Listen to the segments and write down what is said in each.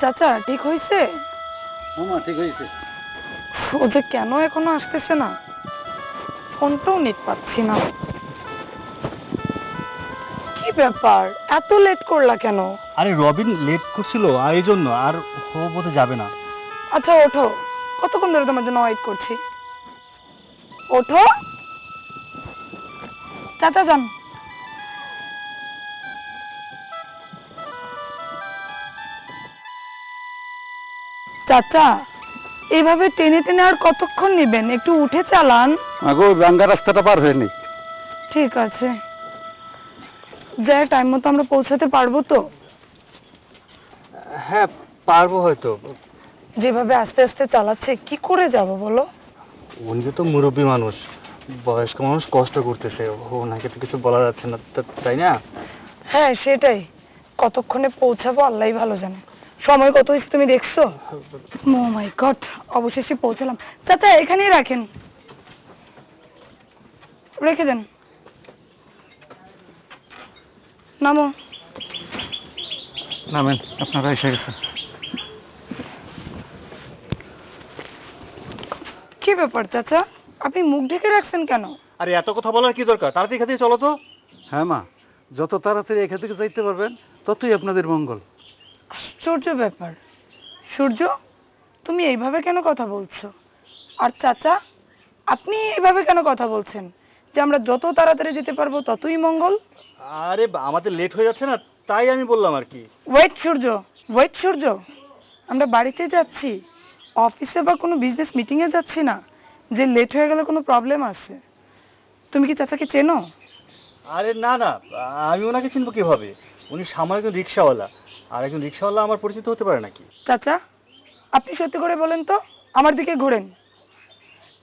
চাচা ঠিক হয়েছে মামা ঠিক হয়েছে ও যে কেন এখনও আসতেছে না? ফোনটাও নেট পাচ্ছি না। কি ব্যাপার? এত লেট করলা কেন? আরে রবিন লেট করছিল আর এই জন্য আর ও বোধ যাবে না। আচ্ছা ওঠো। কতক্ষণ ধরে তোমার জন্য ওয়েট করছি? ওঠো। চাচা যান। চাচা এইভাবে টেনে টেনে আর কতক্ষণ নেবেন? একটু উঠে চালান। আগো রাঙ্গা রাস্তাটা পার হয়নি ঠিক আছে। যা টাইম মতো আমরা পৌঁছাতে পারব তো? হ্যাঁ পারব হয়তো। যেভাবে আস্তে আস্তে চালাচ্ছে কি করে যাব বলো? উনি তো মুরব্বী মানুষ। বয়স্ক মানুষ কষ্ট করতেছে। ওনাকে তো কিছু বলা যাচ্ছে না তাই না? হ্যাঁ সেটাই। কতক্ষণে পৌঁছাবো আল্লাহ ভালো জানে। সময় কত হয়েছে তুমি দেখছ? ও মাই গড অবশেষে পৌঁছালাম। চাচা এখানেই রাখেন। রেখে দেন। নামো। নামেন আপনারা এসে গেছেন। কি ব্যাপার চাচা? আপনি মুখ ঢেকে রাখছেন কেন? আরে এত কথা বলার কি দরকার? তাড়াতাড়ি এখান থেকে চলো তো। হ্যাঁ মা যত তাড়াতাড়ি এখান থেকে যাইতে পারবেন ততই আপনাদের মঙ্গল। আশ্চর্য ব্যাপার। সূর্য তুমি এইভাবে কেন কথা বলছো? আর চাচা আপনি এইভাবে কেন কথা বলছেন? যে আমরা যত তাড়াতাড়ি যেতে পারব ততই মঙ্গল? আরে বা- আমাদের লেট হয়ে যাচ্ছে না তাই আমি বললাম আর কি। Wait Surya wait Surya. আমরা বাড়িতে যাচ্ছি। অফিসে বা কোনো বিজনেস মিটিংয়ে যাচ্ছি না। যে লেট হয়ে গেলে কোনো প্রবলেম আছে। তুমি কি চাচাকে চেনো? আরে না না আমি ওনাকে চিনবো কীভাবে? উনি সামান্য একজন রিক্সাওয়ালা। আর একজন রিক্সাওয়ালা আমার পরিচিত হতে পারে নাকি? চাচা আপনি সত্যি করে বলেন তো আমার দিকে ঘোরেন।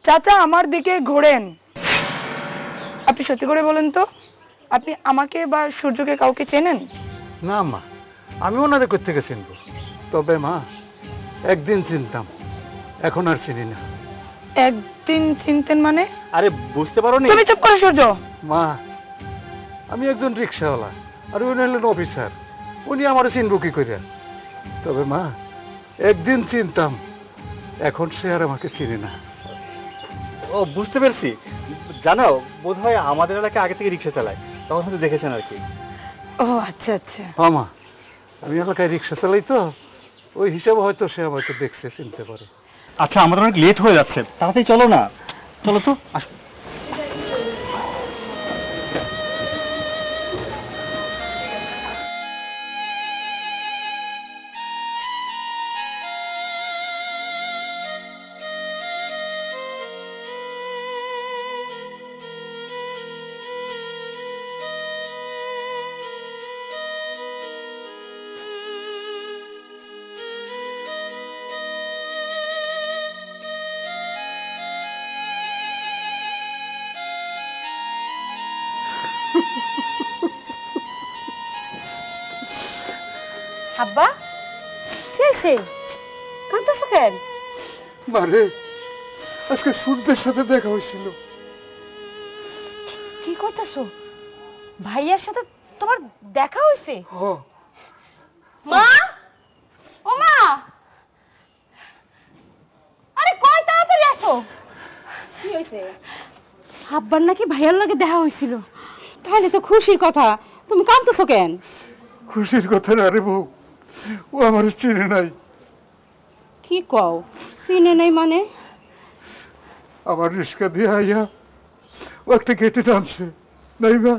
চাচা আমার দিকে ঘোরেন। আপনি সত্যি করে বলেন তো আপনি আমাকে বা সূর্যকে কাউকে চেনেন? না মা আমি ওনাদের কোথেকে চিনবো? তবে মা একদিন চিনতাম এখন আর চিনি না। একদিন চিনতেন মানে? আরে বুঝতে পারো নি তুমি চুপ করো সূর্য। মা আমি একজন রিক্সাওয়ালা আর উনি হলেন অফিসার উনি আমার চিনবো কি করে তবে মা একদিন চিনতাম এখন সে আর আমাকে চিনে না। ও বুঝতে পেরেছি। জানো বোধ হয় আমাদের এলাকায় আগে থেকে রিক্সা চালায়। তখন হয়তো দেখেছেন আর কি। ও আচ্ছা আচ্ছা। হ্যাঁ মা আমি এলাকায় রিক্সা চালাই তো ওই হিসাবে হয়তো সে আমাকে দেখছে চিনতে পারে। আচ্ছা আমাদের অনেক লেট হয়ে যাচ্ছে। তাড়াতাড়ি চলো না। চলো তো আসো। মারে আজকে সূর্যের সাথে দেখা হয়েছিল। কি করতেছো? ভাইয়ার সাথে তোমার দেখা হয়েছে? মা? ও মা! আরে কই তাড়াতাড়ি আসো। কি হয়েছে? আব্বার নাকি ভাইয়ার লাগে দেখা হয়েছিল। তাহলে তো খুশির কথা। তুমি কাঁদতেছো কেন? খুশির কথা না রে বউ ও আমার চিনে নাই। কি কও? চিনে নেই মানে? আমার রিক্সা দিয়ে আইয়া ও একটা গেটে টানছে। নাই বা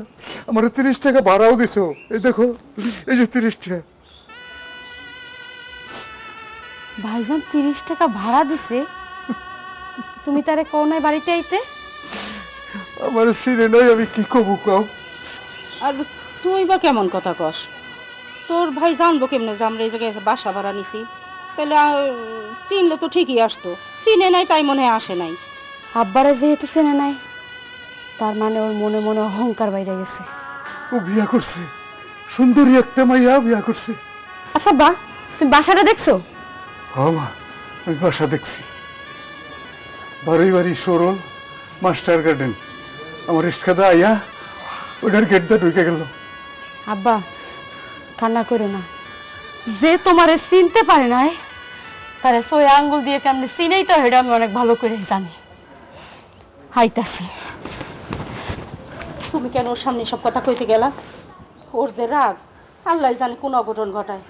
আমার তিরিশ টাকা ভাড়াও দিছ। এই দেখো এই যে তিরিশ টাকা ভাইজান তিরিশ টাকা ভাড়া দিছে? তুমি তারে কও নাই বাড়িতে আইতে? আমার চিনে নাই আমি কি কবু কও? আর তুই বা কেমন কথা কস? তোর ভাই জানব কেমনে যে আমরা এই জায়গায় বাসা ভাড়া নিছি? তাহলে চিনলে তো ঠিকই আসতো। চিনে নাই তাই মনে হয় আসে নাই। আব্বারে যেহেতু চেনে নাই তার মানে ওর মনে মনে অহংকার বাইরে গেছে। ও বিয়া করছে। সুন্দরী একটা মাইয়া বিয়া করছে। আচ্ছা বা তুমি বাসাটা দেখছ? হ মা আমি বাসা দেখছি। বাড়ি বাড়ি সরল মাস্টার গার্ডেন। আমার রিক্সাটা আইয়া ওটার গেটটা ঢুকে গেল। আব্বা কান্না করো না। যে তোমারে চিনতে পারে নাই তারে সই আঙ্গুল দিয়ে কেমনে চিনেই তো এটা আমি অনেক ভালো করে জানি। হাইতাছি তুমি কেন ওর সামনে সব কথা কইতে গেলা? ওর যে রাগ আল্লাহ জানে কোন অঘটন ঘটায়।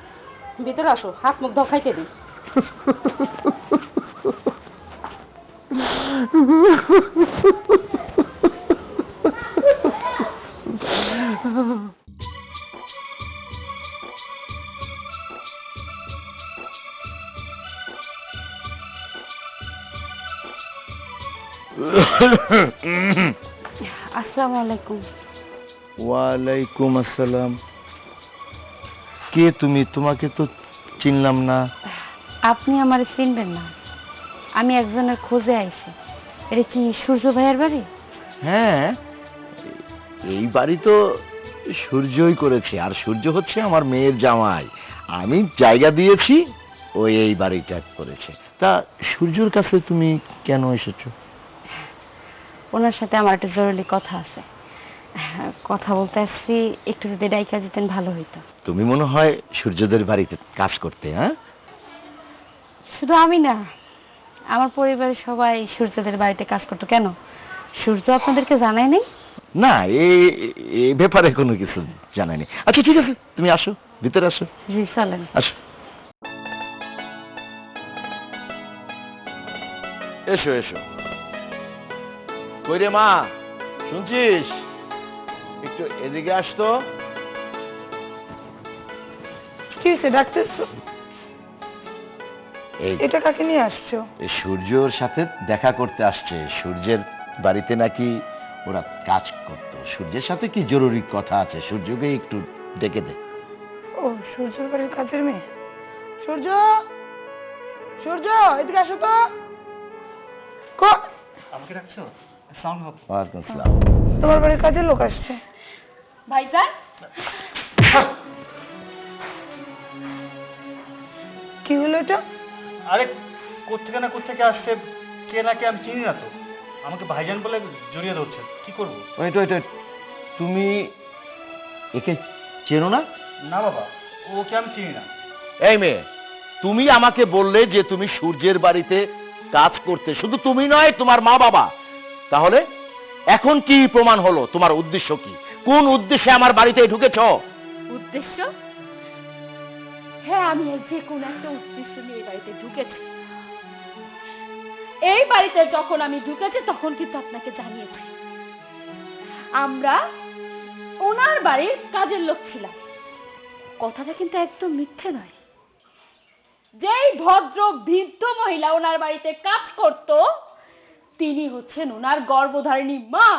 ভিতরে আসো হাত মুখ ধখাইতে দিই। আসসালামু আলাইকুম। ওয়ালাইকুম আসসালাম। কে তুমি? তোমাকে তো চিনলাম না। আপনি আমার চিনবেন না। আমি একজনের খোঁজে আইছি। এটা কি সূর্য ভাইয়ের বাড়ি? হ্যাঁ। এই বাড়ি তো সূর্যই করেছে আর সূর্য হচ্ছে আমার মেয়ের জামাই। আমি জায়গা দিয়েছি ও এই বাড়িটা করেছে। তা সূর্যর কাছে তুমি কেন এসেছ? ওনার সাথে আমার একটা জরুরি কথা আছে। কথা বলতে আসছি একটু যদি ডাইকা দিতেন ভালো হইতো। তুমি মনে হয় সূর্যদের বাড়িতে কাজ করতে হ্যাঁ? শুধু আমি না আমার পরিবারের সবাই সূর্যদের বাড়িতে কাজ করতো। কেন? সূর্য আপনাদেরকে জানায় নেই? না এই এই ব্যাপারে কোনো কিছু জানাইনি আচ্ছা ঠিক আছে তুমি আসো ভিতরে আসো। জি চলেন। আসো। এসো এসো। কই রে মা? শুনছিস? একটু এদিকে আসতো কি হয়েছে ডাকতেছো এটা কাকে নিয়ে আসছো? সূর্যর সাথে দেখা করতে আসছে। সূর্যের বাড়িতে নাকি ওরা কাজ করতো। সূর্যের সাথে কি জরুরি কথা আছে? সূর্যকে একটু ডেকে দে। ও সূর্যর বাড়ির কাজের মেয়ে? সূর্য? সূর্য এদিকে আসো তো। আমাকে আলাইকুম ওয়ালাইকুম আসসালাম। তোমার বাড়ির কাজের লোক আসছে। ভাইজান? কি হলো এটা? আরে কোথেকে না কোথেকে আসছে কে না কে আমি চিনি না তো। আমাকে ভাইজান বলে জড়িয়ে ধরছে। কি করব? Wait wait wait. তুমি একে চেনো না? না বাবা ওকে আমি চিনি না। এই মেয়ে তুমি আমাকে বললে যে তুমি সূর্যের বাড়িতে কাজ করতে। শুধু তুমি নয় তোমার মা বাবা তাহলে এখন কি প্রমাণ হলো? তোমার উদ্দেশ্য কি? কোন উদ্দেশ্যে আমার বাড়িতে ঢুকেছ? উদ্দেশ্য? হ্যাঁ আমি যে কোনো একটা উদ্দেশ্য নিয়ে বাড়িতে ঢুকেছি। এই বাড়িতে যখন আমি ঢুকেছি, তখন কিন্তু আপনাকে জানিয়েছি। আমরা ওনার বাড়ির কাজের লোক ছিলাম। কথাটা কিন্তু একদম মিথ্যে নয়। যেই ভদ্র, বৃদ্ধ মহিলা ওনার বাড়িতে কাজ করত তিনি হচ্ছেন ওনার গর্ভধারিণী মা।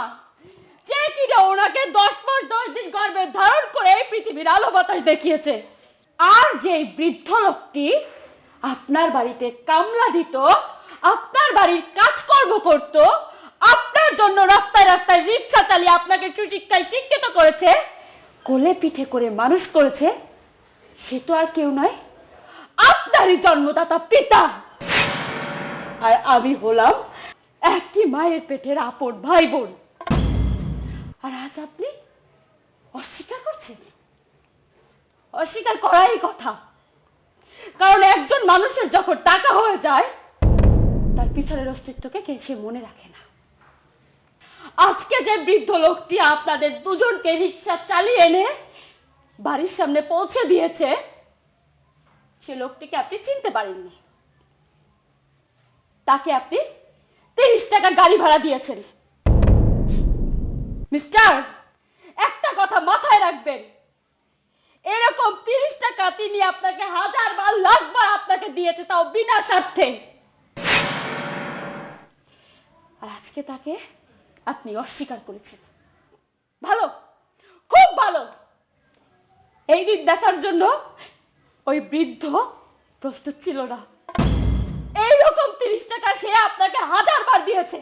যে কিনা ওনাকে দশ মাস, দশ দিন গর্ভে ধারণ করে পৃথিবীর আলো বাতাস দেখিয়েছে। আর যে বৃদ্ধ লোকটি আপনার বাড়িতে কামলা দিত, আপনার বাড়ির কাজকর্ম করত, আপনার জন্য রাস্তায় রাস্তায় রিক্সা চালিয়ে আপনাকে সুশিক্ষায় শিক্ষিত করেছে, কোলে পিঠে করে মানুষ করেছে, সে তো আর কেউ নয়, আপনারই জন্মদাতা পিতা। আর আমি হলাম একই মায়ের পেটের আপন ভাই বোন আর আজ আপনি অস্বীকার করছেন? অস্বীকার করাই কথা। কারণ একজন মানুষের যখন টাকা হয়ে যায়, তার পিছনের অস্তিত্বকে কে সে মনে রাখে না। আজকে যে বৃদ্ধ লোকটি আপনাদের দুজনকে রিক্সা চালিয়ে এনে বাড়ির সামনে পৌঁছে দিয়েছে, সে লোকটিকে আপনি চিনতে পারেননি। তাকে আপনি তিরিশ টাকা গাড়ি ভাড়া দিয়েছেন। মিস্টার, একটা কথা মাথায় রাখবেন। এরকম তিরিশ টাকা তিনি আপনাকে হাজার বার লাখবার আপনাকে দিয়েছে তাও বিনা স্বার্থে। আর আজকে তাকে আপনি অস্বীকার করেছেন। ভালো, খুব ভালো। এই দিন দেখার জন্য ওই বৃদ্ধ প্রস্তুত ছিল না। এইরকম তিরিশ টাকা সে আপনাকে হাজার বার দিয়েছে।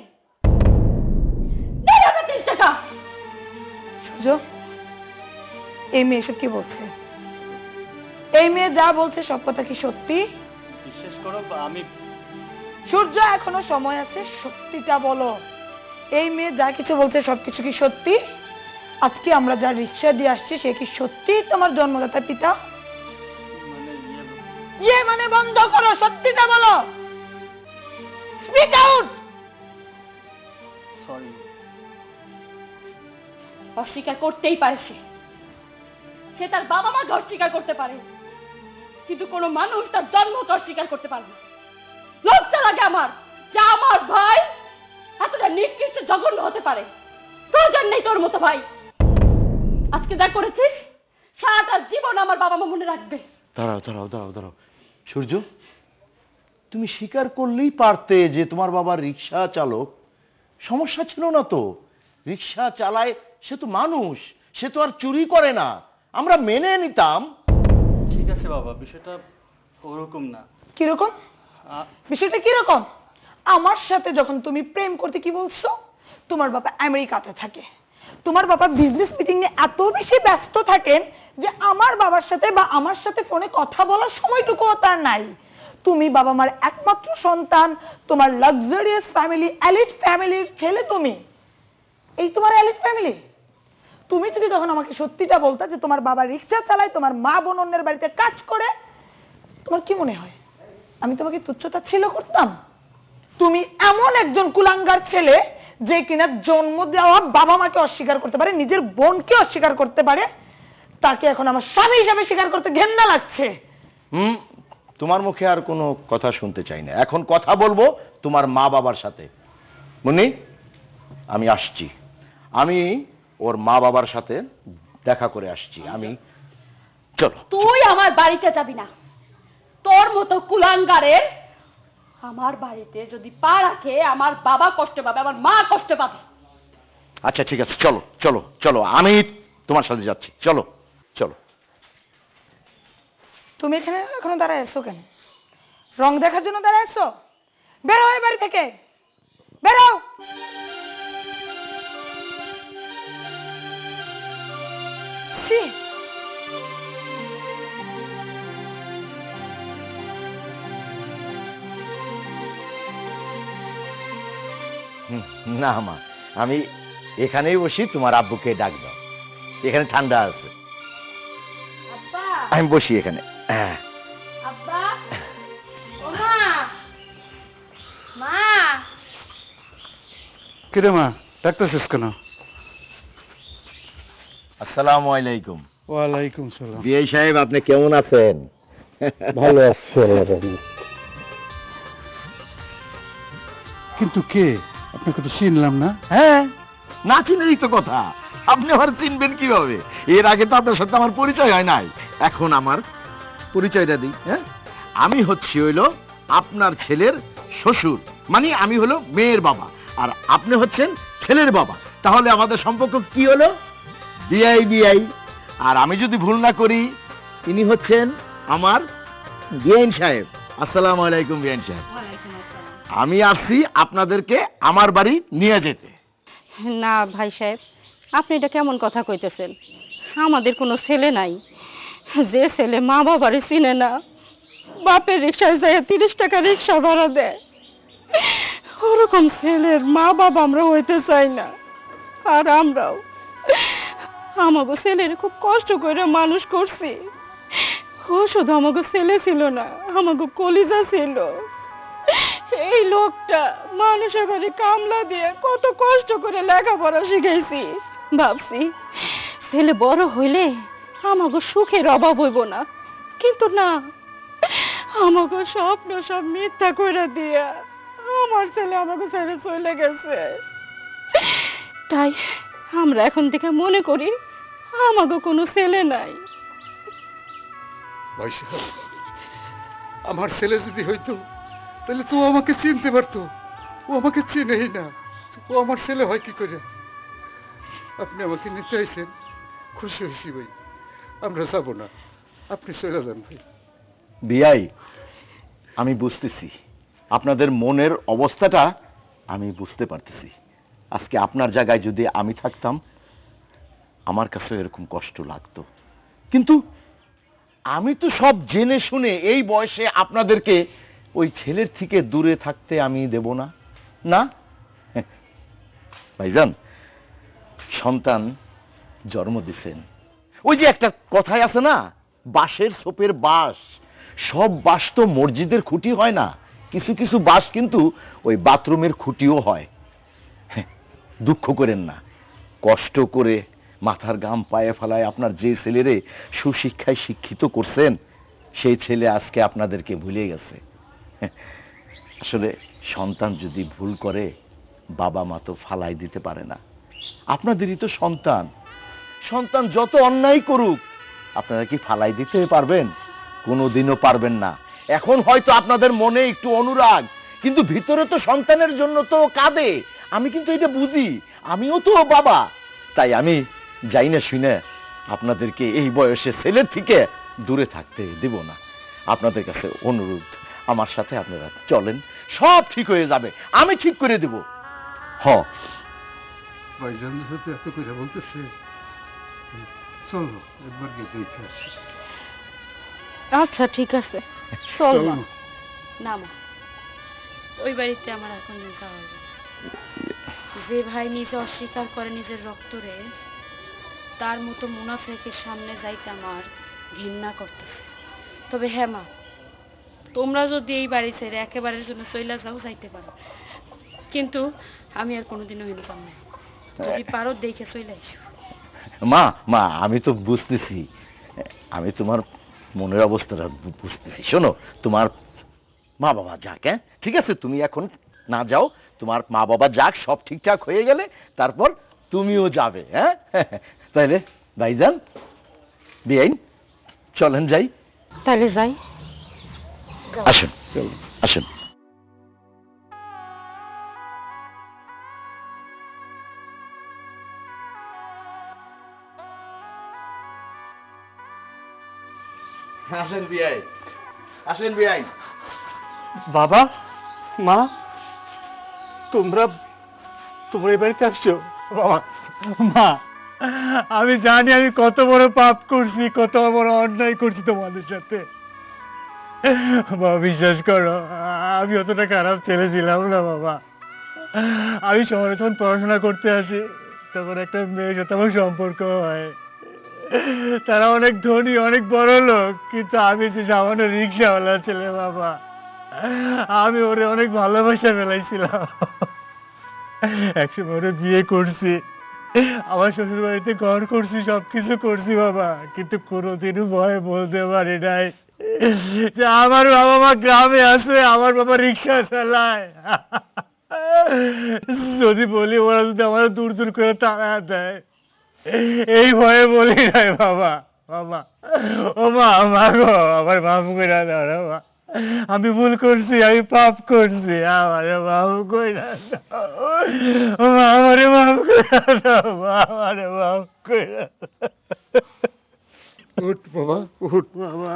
তিরিশ টাকা। সূর্য এই মেয়ে এসব কি বলছে? এই মেয়ে যা বলছে সব কথা কি সত্যি? বিশ্বাস করো আমি সূর্য এখনও সময় আছে সত্যিটা বলো। এই মেয়ে যা কিছু বলছে সবকিছু কি সত্যি? আজকে আমরা যা রিক্সা দিয়ে আসছি সে কি সত্যি তোমার জন্মদাতা পিতা? মানে ইয়ে মানে বন্ধ করো সত্যিটা বলো। স্পিক আউট সরি অস্বীকার করতেই পারে সে সে তার বাবা মাকে অস্বীকার করতে পারে। কিন্তু কোনো মানুষ তার জন্মকে অস্বীকার করতে পারে না। লজ্জা লাগে আমার যে আমার ভাই এতটা নিকৃষ্ট জঘন্য হতে পারে। প্রয়োজন নেই তোর মতো ভাই। আজকে যা করেছিস সারাটা জীবন আমার বাবা মা মনে রাখবে। দাঁড়াও দাঁড়াও দাঁড়াও দাঁড়াও। সূর্য? তুমি স্বীকার করলেই পারতে যে তোমার বাবা রিক্সা চালক। সমস্যা ছিল না তো। রিক্সা চালায় সে তো মানুষ সে তো আর চুরি করে না। আমরা মেনে নিতাম। ঠিক আছে বাবা বিষয়টা ওরকম না। কীরকম? বিষয়টা কীরকম? আমার সাথে যখন তুমি প্রেম করতে কি বলছো? তোমার বাবা আমেরিকাতে থাকে। তোমার বাবা বিজনেস মিটিং এ এত বেশি ব্যস্ত থাকেন যে আমার বাবার সাথে বা আমার সাথে ফোনে কথা বলার সময়টুকুও তার নাই। তুমি বাবা মার একমাত্র সন্তান, তোমার লাক্সারিয়াস ফ্যামিলি এলিট ফ্যামিলির ছেলে তুমি। এই তোমার এলিট ফ্যামিলি তুমি যদি তখন আমাকে সত্যিটা বলতা যে তোমার বাবা রিক্সা চালায়, তোমার মা বোন অন্যের বাড়িতে কাজ করে, তোমার কি মনে হয়? আমি তোমাকে তুচ্ছতা ছিল করতাম? তুমি এমন একজন কুলাঙ্গার ছেলে যে কিনা জন্ম দেওয়া বাবা মাকে অস্বীকার করতে পারে, নিজের বোনকে অস্বীকার করতে পারে, তাকে এখন আমার স্বামী হিসাবে স্বীকার করতে ঘেন্না লাগছে। তোমার মুখে আর কোনো কথা শুনতে চাই না। এখন কথা বলব তোমার মা বাবার সাথে। মুন্নি আমি আসছি। আমি ওর মা বাবার সাথে দেখা করে আসছি। আমি চলো। তুই আমার বাড়িতে যাবি না। তোর মতো কুলাঙ্গারের আমার বাড়িতে যদি পা রাখে আমার বাবা কষ্ট পাবে আমার মা কষ্ট পাবে। আচ্ছা ঠিক আছে। চলো চলো চলো। আমি তোমার সাথে যাচ্ছি। চলো চলো। তুমি এখানে এখনও দাঁড়ায় আছো কেন? রং দেখার জন্য দাঁড়ায় আছো? বেরো এই বাড়ি থেকে। বেরো। না মা আমি এখানেই বসি তোমার আব্বুকে ডাক দাও। এখানে ঠান্ডা আছে। আমি বসি এখানে। হ্যাঁ। আব্বা? ও মা। মা কিরে মা ডাকতেছিস কেন? আসসালামু আলাইকুম। ওয়ালাইকুম সালাম। বিআই সাহেব আপনি কেমন আছেন? ভালো আছি কিন্তু কে? আপনাকে তো চিনলাম না। হ্যাঁ না চিনেরই তো কথা। আপনি আমার চিনবেন কীভাবে? এর আগে তো আপনার সাথে আমার পরিচয় হয় নাই। এখন আমার পরিচয়টা দিই হ্যাঁ? আমি হচ্ছি হইল আপনার ছেলের শ্বশুর। মানে আমি হলো মেয়ের বাবা আর আপনি হচ্ছেন ছেলের বাবা। তাহলে আমাদের সম্পর্ক কি হলো? বিআই বিআই আর আমি যদি ভুল না করি তিনি হচ্ছেন আমার বিআইন সাহেব। আসসালামু আলাইকুম বিআইন সাহেব। আমি আসছি আপনাদেরকে আমার বাড়ি নিয়ে যেতে। না ভাই সাহেব আপনি এটা কেমন কথা কইতেছেন? আমাদের কোনো ছেলে নাই। যে ছেলে মা বাবারে চিনে না, বাপের রিক্সায় যায় তিরিশ টাকা রিক্সা ভাড়া দেয়। ওরকম ছেলের মা বাবা আমরা হইতে চাই না, আর আমরাও। আমাকে ছেলের খুব কষ্ট করে মানুষ করছি। ও শুধু আমাকে ছেলে ছিল না আমাকে কলিজা ছিল। এই লোকটা মানুষের বাড়ি কামলা দিয়ে কত কষ্ট করে লেখাপড়া শিখাইছি। ভাবছি ছেলে বড় হইলে আমাকে সুখের অভাব হইব না। কিন্তু না আমাকে স্বপ্ন সব মিথ্যা করে দিয়া আমার ছেলে আমাকে ছেড়ে চলে গেছে। তাই আমরা এখন থেকে মনে করি আমাকে কোনো ছেলে নাই। আমার ছেলে যদি হইতো, তাহলে তো আমাকে চিনতে পারতো। ও আমাকে চিনেই না। ও আমার ছেলে হয় কি করে? আপনি আমাকে নিতে চাইছেন। খুশি হয়েছি ভাই। আমরা যাব না। আপনি চলে যান ভাই। বিআই, আমি বুঝতেছি। আপনাদের মনের অবস্থাটা আমি বুঝতে পারতেছি। আজকে আপনার জায়গায় যদি আমি থাকতাম, আমার কাছে এরকম কষ্ট লাগতো। কিন্তু আমি তো সব জেনে শুনে এই বয়সে আপনাদেরকে ওই ছেলের থেকে দূরে থাকতে আমি দেব না। না? ভাইজান, সন্তান জন্ম দিছেন। ওই যে একটা কথাই আছে না বাঁশের সোপের বাঁশ। সব বাস তো মসজিদের খুঁটি হয় না কিছু কিছু বাস কিন্তু ওই বাথরুমের খুঁটিও হয়। হ্যাঁ, দুঃখ করেন না কষ্ট করে মাথার গাম পায়ে ফেলায় আপনার যে ছেলেরে সুশিক্ষায় শিক্ষিত করছেন সেই ছেলে আজকে আপনাদেরকে ভুলে গেছে। হ্যাঁ, আসলে সন্তান যদি ভুল করে বাবা মা তো ফালাই দিতে পারে না। আপনাদেরই তো সন্তান। সন্তান যত অন্যায় করুক, আপনারা কি ফালাই দিতে পারবেন? কোনোদিনও পারবেন না। এখন হয়তো আপনাদের মনে একটু অনুরাগ, কিন্তু ভিতরে তো সন্তানের জন্য তো কাঁদে। আমি কিন্তু এটা বুঝি, আমিও তো বাবা। তাই আমি যাই না শুনে আপনাদেরকে এই বয়সে ছেলের থেকে দূরে থাকতে দেব না। আপনাদের কাছে অনুরোধ, আমার সাথে আপনারা চলেন, সব ঠিক হয়ে যাবে, আমি ঠিক করে দেব। হ। ভাইজান এত চলো একবার গিয়ে দেখে আসি। আচ্ছা ঠিক আছে। চল মা। না মা ওই বাড়িতে আমার এখন যাওয়া যাবে না। যে ভাই নিজে অস্বীকার করে নিজের রক্তরে তার মতো মুনাফেকের সামনে যাইতে আমার ঘৃণা করতেছে। তবে হ্যাঁ মা তোমরা যদি এই বাড়ি ছেড়ে একেবারের জন্য চইলা যাও যাইতে পারো। কিন্তু আমি আর কোনোদিনও হিনতাম না যদি পারো দেখে চইলা এসো। মা মা আমি তো বুঝতেছি। আমি তোমার মনের অবস্থাটা বুঝতেছি। শোনো তোমার মা বাবা যাক হ্যাঁ? ঠিক আছে তুমি এখন না যাও। তোমার মা বাবা যাক সব ঠিকঠাক হয়ে গেলে তারপর তুমিও যাবে হ্যাঁ? তাইলে ভাইজান বিআইন চলেন যাই। তাহলে যাই। আসুন আসুন। আসেন বিআই। আসেন বিআই। বাবা, মা, তোমরা তোমরা এই বাড়িতে আসছো? বাবা, মা, আমি জানি আমি কত বড় পাপ করছি, কত বড় অন্যায় করছি তোমাদের সাথে। বাবা, বিশ্বাস করো, আমি অতটা খারাপ ছেলে ছিলাম না, বাবা। আমি শহরে যখন পড়াশোনা করতে আসি, তখন একটা মেয়ের সাথে আমার সম্পর্ক হয়। তারা অনেক ধনী, অনেক বড় লোক, কিন্তু আমি যে সামান্য রিক্সাওয়ালা ছেলে, বাবা, আমি ওরে অনেক ভালোবাসা ফেলাইছিলাম। একসময় ওরে বিয়ে করছি, আমার শ্বশুর বাড়িতে ঘর করছি সব কিছু করছি, বাবা, কিন্তু কোনোদিনও ভয় বলতে পারি নাই যে আমার বাবা মা গ্রামে আছে, আমার বাবা রিক্সা চালায়। যদি বলি, ওরা যদি আমার দূর দূর করে তাড়া দেয় এই ভয়ে বলি নাই বাবা। বাবা। ও মা মা গো আমার মাফ করে দাও রে মা। আমি ভুল করছি আমি পাপ করছি। আমারে মাফ করে দাও ও মা আমারে মাফ করে দাও মা আমারে মাফ করে দাও উঠ বাবা উঠ। বাবা।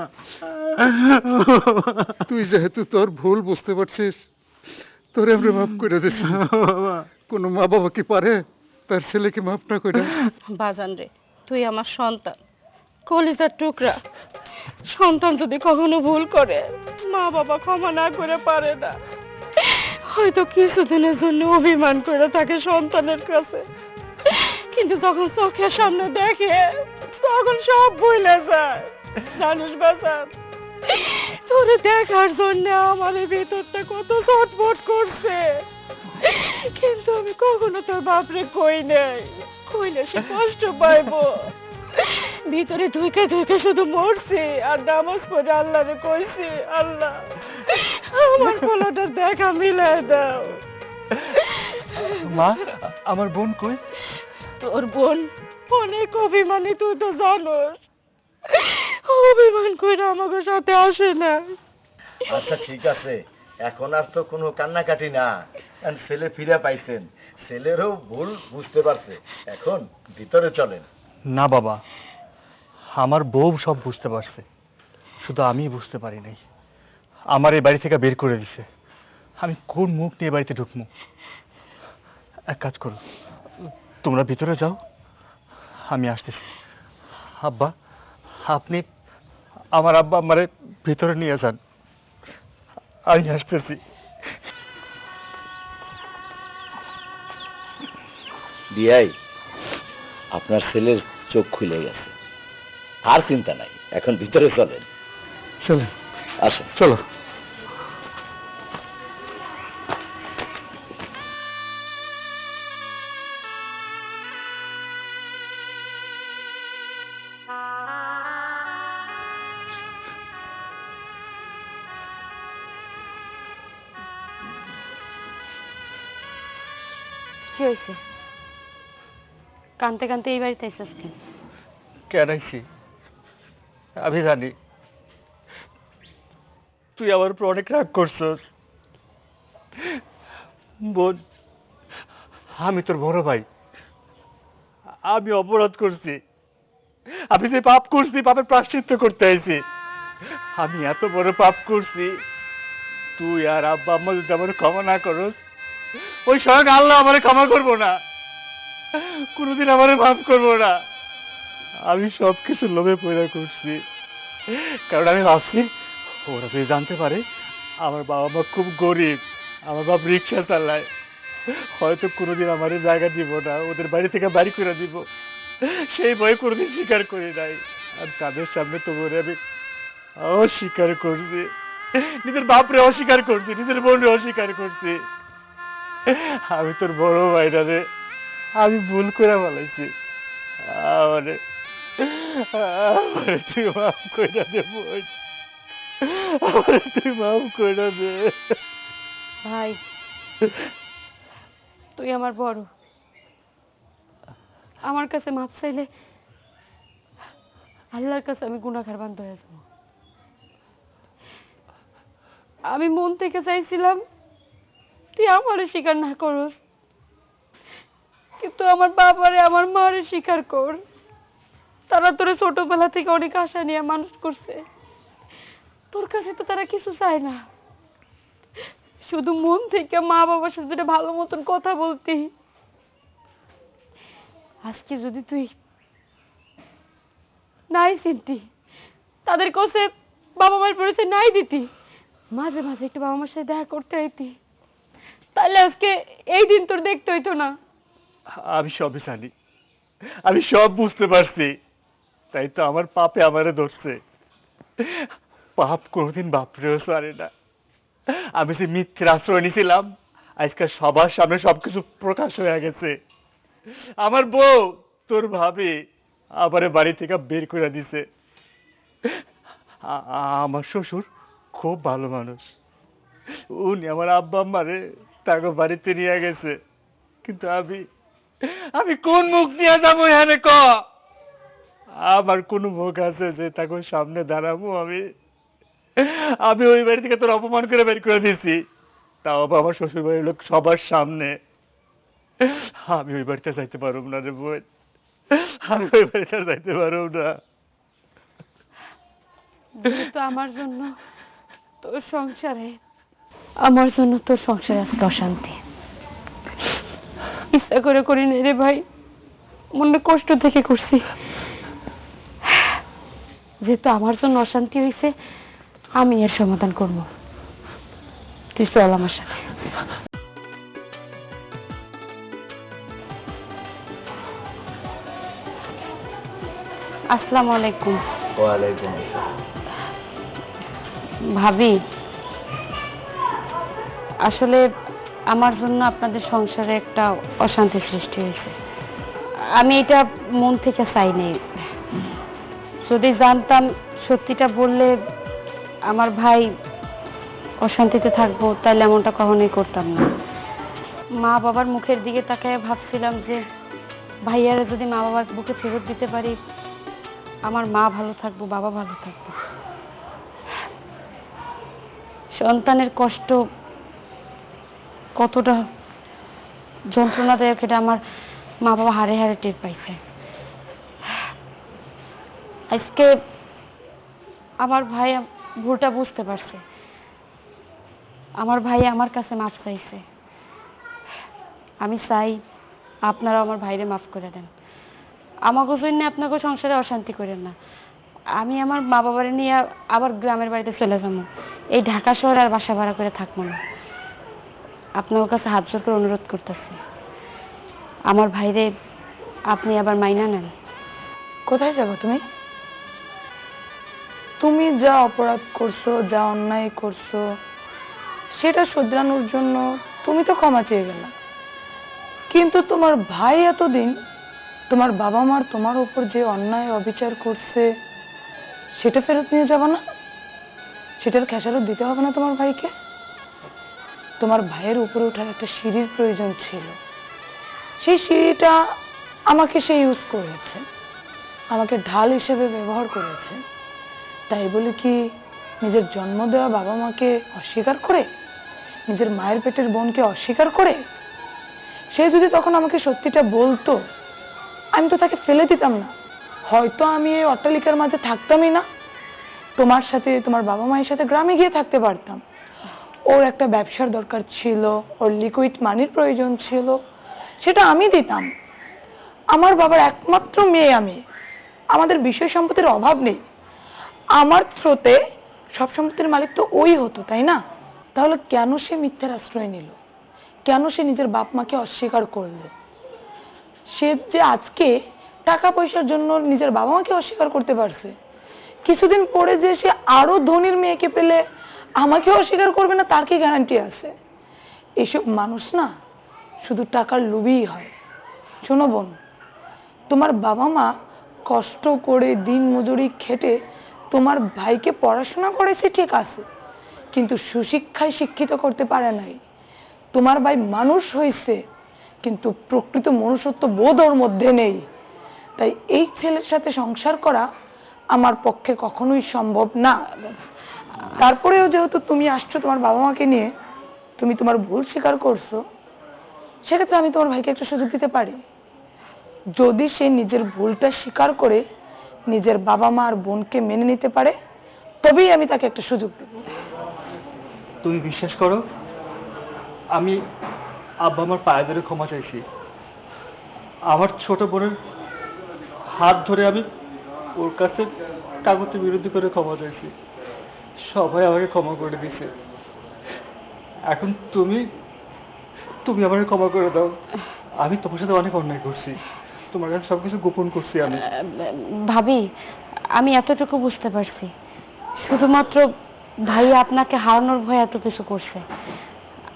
তুই যেহেতু তোর ভুল বুঝতে পারছিস তোরে আমরা মাফ করে বাবা। কোনো মা বাবা কি পারে? তার ছেলেকে মাফ না করে বাজান রে, তুই আমার সন্তান। কলিজার টুকরা। সন্তান যদি কখনো ভুল করে, মা বাবা ক্ষমা না করে পারে না। হয়তো কিছুদিনের জন্য অভিমান করে থাকে সন্তানের কাছে। কিন্তু যখন চোখের সামনে দেখে, তখন সব ভুলে যায়। জানিস বাজান, তোরে দেখার জন্য আমার এই ভিতরটা কত ছটফট করছে। কিন্তু আমি কখনো তোর বাপরে কই নাই। কইলে সে কষ্ট পাইবো। ভিতরে ঢুকে ঢুকে শুধু মরছি আর নামাজ পড়ে আল্লাহরে কইছি আল্লাহ আমার পোলাটা দেখা মিলাই দাও। মা আমার বোন কই? তোর বোন অনেক অভিমানী তুই তো জানোস। অভিমান কইরা আমাকে সাথে আসে না আচ্ছা ঠিক আছে। এখন আর তো কোনো কান্নাকাটি না। কারণ ছেলে ফিরে পাইছেন। ছেলেরও ভুল বুঝতে পারছে। এখন ভিতরে চলেন। না বাবা আমার বউ সব বুঝতে পারছে। শুধু আমি বুঝতে পারি নাই। আমার এই বাড়ি থেকে বের করে দিছে। আমি কোন মুখ নিয়ে বাড়িতে ঢুকবো? এক কাজ করো তোমরা ভিতরে যাও। আমি আসতেছি। আব্বা আপনি আমার আব্বা আমারে ভিতরে নিয়ে যান। আমি আসতেছি বিআই আপনার ছেলের চোখ খুলে গেছে। আর চিন্তা নাই এখন ভিতরে চলেন। চলেন। আসেন। চলো। কানতে কানতে এই বাড়িতে এসেছিস কেন কেন আইছি আমি জানি। তুই আমার উপর অনেক রাগ করছস। বোন, আমি তোর বড় ভাই। আমি অপরাধ করছি। আমি যে পাপ করছি, পাপের প্রাশ্চিত্য করতে আইছি আমি এত বড় পাপ করছি। তুই আর আব্বা আম্মা যদি আমার ক্ষমা না করস, ওই স্বয়ং আল্লাহ আমার ক্ষমা করব না। কোনোদিন আমার মাফ করব না। আমি সব কিছু লোভে পয়দা করছি কারণ আমি ভাবছি, ওরা যদি জানতে পারে, আমার বাবা মা খুব গরিব, আমার বাপ রিক্সা চালায় হয়তো কোনোদিন আমার জায়গা দিব না, ওদের বাড়ি থেকে বাড়ি করে দিব। সেই ভয় কোনোদিন স্বীকার করি নাই। আর তাদের সামনে তো বলে আমি অস্বীকার করছি। নিজের বাপরে অস্বীকার করছি, নিজের বোনরে অস্বীকার করছি। আমি তোর বড় ভাইরা রে। আমি ভুল করে বলেছি। আমারে আমারে তুই মাফ কইরা দে বোন। আমারে তুই মাফ কইরা দে। ভাই, তুই আমার বড়। আমার কাছে মাপ চাইলে আল্লাহর কাছে আমি গুণাখার বান্ধ হয়ে যাব। আমি মন থেকে চাইছিলাম, তুই আমারে স্বীকার না করস। কিন্তু আমার বাবারে আমার মারে স্বীকার কর। তারা তোরে ছোটবেলা থেকে অনেক আশা নিয়ে মানুষ করছে। তোর কাছে তো তারা কিছু চায় না। শুধু মন থেকে মা বাবার সাথে দুটো ভালো মতন কথা বলতি। আজকে যদি তুই নাই চিনতি, তাদের কাছে বাবা মায়ের পরিচয় নাই দিতি, মাঝে মাঝে একটু বাবা মার সাথে দেখা করতে হইতি তাহলে আজকে এই দিন তোর দেখতে হইতো না। আমি সবই জানি। আমি সব বুঝতে পারছি। তাই তো আমার পাপে আমারে ধরছে। পাপ কোনোদিন বাপরেও সারে না। আমি যে মিথ্যের আশ্রয় নিয়েছিলাম আজকাল সবার সামনে সবকিছু প্রকাশ হয়ে গেছে। আমার বউ, তোর ভাবি, আমারে বাড়ি থেকে বের করে দিছে। আমার শ্বশুর খুব ভালো মানুষ। উনি আমার আব্বা আম্মারে তাকে বাড়িতে নিয়ে গেছে। কিন্তু আমি আমি কোন মুখ নিয়ে যাব এখানে ক? আমার কোন মুখ আছে যে তাকে সামনে দাঁড়াবো আমি। আমি ওই বাড়ি থেকে তোর অপমান করে বের করে দিয়েছি। তাও আবার আমার শ্বশুর বাড়ির লোক সবার সামনে। আমি ওই বাড়িতে যাইতে পারব না রে বোন। আমি ওই বাড়িতে যাইতে পারব না। যেহেতু আমার জন্য তোর সংসারে। আমার জন্য তোর সংসারে আজকে অশান্তি। ইচ্ছা করে করি না রে ভাই। মনে কষ্ট থেকে করছি। যেহেতু আমার জন্য অশান্তি হয়েছে আমি এর সমাধান করব। তুই চল আমার সাথে। আসসালামু আলাইকুম। ওয়ালাইকুম ভাবি আসলে আমার জন্য আপনাদের সংসারে একটা অশান্তি সৃষ্টি হয়েছে। আমি এটা মন থেকে চাইনি। যদি জানতাম সত্যিটা বললে আমার ভাই অশান্তিতে থাকব তাহলে এমনটা কখনোই করতাম না। মা বাবার মুখের দিকে তাকায় ভাবছিলাম যে, ভাইয়ারা যদি মা বাবার বুকে ফেরত দিতে পারি, আমার মা ভালো থাকব, বাবা ভালো থাকব। সন্তানের কষ্ট কতটা যন্ত্রণাদায়ক এটা আমার মা বাবা হারে হারে টের পাইছে। আজকে আমার ভাই ভুলটা বুঝতে পারছে। আমার ভাই আমার কাছে মাফ চাইছে। আমি চাই আপনারা আমার ভাইরে মাফ করে দেন। আমাকে জন্য আপনাকে সংসারে অশান্তি করেন না। আমি আমার মা বাবার নিয়ে আবার গ্রামের বাড়িতে চলে যাব। এই ঢাকা শহরে আর বাসা ভাড়া করে থাকব না। আপনার কাছে হাত জোর করে অনুরোধ করতেছি। আমার ভাইরে আপনি আবার মাইনা নেন। কোথায় যাব তুমি? তুমি যা অপরাধ করছ, যা অন্যায় করছ, সেটা শোধরানোর জন্য তুমি তো ক্ষমা চেয়ে গেলা। কিন্তু তোমার ভাই এতদিন তোমার বাবা মার তোমার উপর যে অন্যায় অবিচার করছে, সেটা ফেরত নিয়ে যাবে না? সেটার খেসারত দিতে হবে না তোমার ভাইকে? তোমার ভাইয়ের উপরে ওঠার একটা সিঁড়ির প্রয়োজন ছিল। সেই সিঁড়িটা আমাকে সে ইউজ করেছে। আমাকে ঢাল হিসেবে ব্যবহার করেছে। তাই বলে কি, নিজের জন্ম দেওয়া বাবা মাকে অস্বীকার করে? নিজের মায়ের পেটের বোনকে অস্বীকার করে? সে যদি তখন আমাকে সত্যিটা বলতো, আমি তো তাকে ফেলে দিতাম না। হয়তো আমি এই অট্টালিকার মাঝে থাকতামই না। তোমার সাথে, তোমার বাবা মায়ের সাথে গ্রামে গিয়ে থাকতে পারতাম। ওর একটা ব্যবসার দরকার ছিল, ওর লিকুইড মানির প্রয়োজন ছিল, সেটা আমি দিতাম। আমার বাবার একমাত্র মেয়ে আমি। আমাদের বিষয় সম্পত্তির অভাব নেই। আমার স্রোতে সব সম্পত্তির মালিক তো ওই হতো, তাই না? তাহলে কেন সে মিথ্যার আশ্রয় নিল? কেন সে নিজের বাপ মাকে অস্বীকার করল? সে যে আজকে টাকা পয়সার জন্য নিজের বাবা মাকে অস্বীকার করতে পারছে, কিছুদিন পরে যে সে আরও ধনীর মেয়েকে পেলে আমাকে অস্বীকার করবে না, তার কি গ্যারান্টি আছে? এসব মানুষ না, শুধু টাকার লোভই হয়। শোনো বোন, তোমার বাবা মা কষ্ট করে দিন মজুরি খেটে তোমার ভাইকে পড়াশোনা করেছে ঠিক আছে, কিন্তু সুশিক্ষায় শিক্ষিত করতে পারে নাই। তোমার ভাই মানুষ হয়েছে, কিন্তু প্রকৃত মনুষ্যত্ব বোধ ওর মধ্যে নেই। তাই এই ছেলের সাথে সংসার করা আমার পক্ষে কখনোই সম্ভব না। তারপরেও যেহেতু তুমি আসছো তোমার বাবা মাকে নিয়ে, তুমি তোমার ভুল স্বীকার করছ, সেক্ষেত্রে আমি তোমার ভাইকে একটা সুযোগ দিতে পারি। যদি সে নিজের ভুলটা স্বীকার করে নিজের বাবা মা আর বোনকে মেনে নিতে পারে, তবেই আমি তাকে একটা সুযোগ দেব। তুমি বিশ্বাস করো? আমি আব্বা আমার পায়ে ধরে ক্ষমা চাইছি। আমার ছোট বোনের হাত ধরে আমি ওর কাছে কাগজের বিরোধী করে ক্ষমা চাইছি। সবাই আমাকে ক্ষমা করে দিছে। এখন তুমি তুমি আমাকে ক্ষমা করে দাও। আমি তোমার সাথে অনেক অন্যায় করছি। তোমার কাছে সবকিছু গোপন করছি আমি। ভাবি আমি এতটুকু বুঝতে পারছি। শুধুমাত্র ভাই আপনাকে হারানোর ভয় এত কিছু করছে।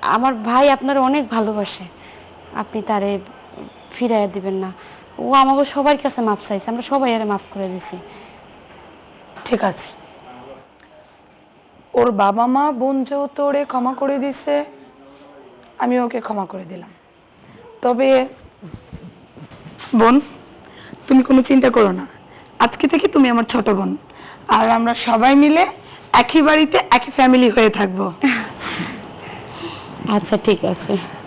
আমার ভাই আপনার অনেক ভালোবাসে। আপনি তারে ফিরাইয়া দিবেন না। ও আমাকে সবার কাছে মাফ চাইছে। আমরা সবাই আরে মাফ করে দিছি। ঠিক আছে। ওর বাবা মা, বোন যেহেতু ওরে ক্ষমা করে দিছে, আমি ওকে ক্ষমা করে দিলাম। তবে বোন, তুমি কোনো চিন্তা করো না। আজকে থেকে তুমি আমার ছোট বোন। আর আমরা সবাই মিলে একই বাড়িতে একই ফ্যামিলি হয়ে থাকব। আচ্ছা ঠিক আছে।